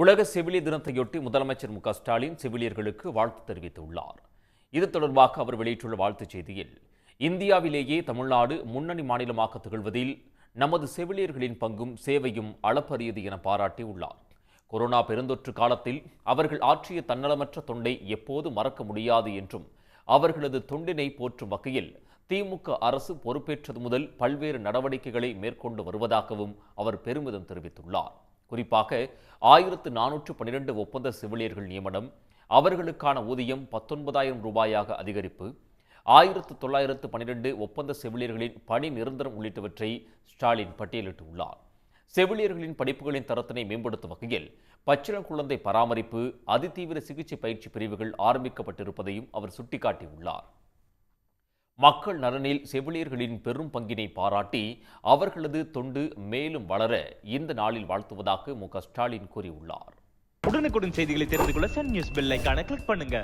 உலக செவிலி தினத்தையொட்டி முதலமைச்சர் மு ஸ்டாலின் செவிலியர்களுக்கு வாழ்த்து தெரிவித்துள்ளார். இது தொடர்பாக அவர் வெளியிட்டுள்ள வாழ்த்துச் செய்தியில் இந்தியாவிலேயே தமிழ்நாடு முன்னணி மாநிலமாக திகழ்வதில் நமது செவிலியர்களின் பங்கும் சேவையும் அளப்பரியது என பாராட்டியுள்ளார். கொரோனா பெருந்தொற்று காலத்தில் அவர்கள் ஆற்றிய தன்னலமற்ற தொண்டை எப்போது மறக்க முடியாது என்றும் அவர்களது தொண்டினை போற்றும் வகையில் திமுக அரசு பொறுப்பேற்றது முதல் பல்வேறு நடவடிக்கைகளை மேற்கொண்டு வருவதாகவும் அவர் பெருமிதம் தெரிவித்துள்ளார். குறிப்பாக ஆயிரத்து நானூற்று பன்னிரண்டு ஒப்பந்த செவிலியர்கள் நியமனம் அவர்களுக்கான ஊதியம் பத்தொன்பதாயிரம் ரூபாயாக அதிகரிப்பு ஆயிரத்து தொள்ளாயிரத்து பன்னிரண்டு ஒப்பந்த செவிலியர்களின் பணி நிரந்தரம் உள்ளிட்டவற்றை ஸ்டாலின் பட்டியலிட்டுள்ளார். செவிலியர்களின் படிப்புகளின் தரத்தினை மேம்படுத்தும் வகையில் பச்சிளம் குழந்தை பராமரிப்பு அதிதீவிர சிகிச்சை பயிற்சி பிரிவுகள் ஆரம்பிக்கப்பட்டிருப்பதையும் அவர் சுட்டிக்காட்டியுள்ளார். மக்கள் நலனில் செவிலியர்களின் பெரும் பங்கினை பாராட்டி அவர்களது தொண்டு மேலும் வளர இந்த நாளில் வாழ்த்துவதாக மு க ஸ்டாலின் கூறியுள்ளார். உடனுக்குடன் செய்திகளை தெரிந்து கொள்ள சன் நியூஸ் பெல்லைக்கான கிளிக் பண்ணுங்க.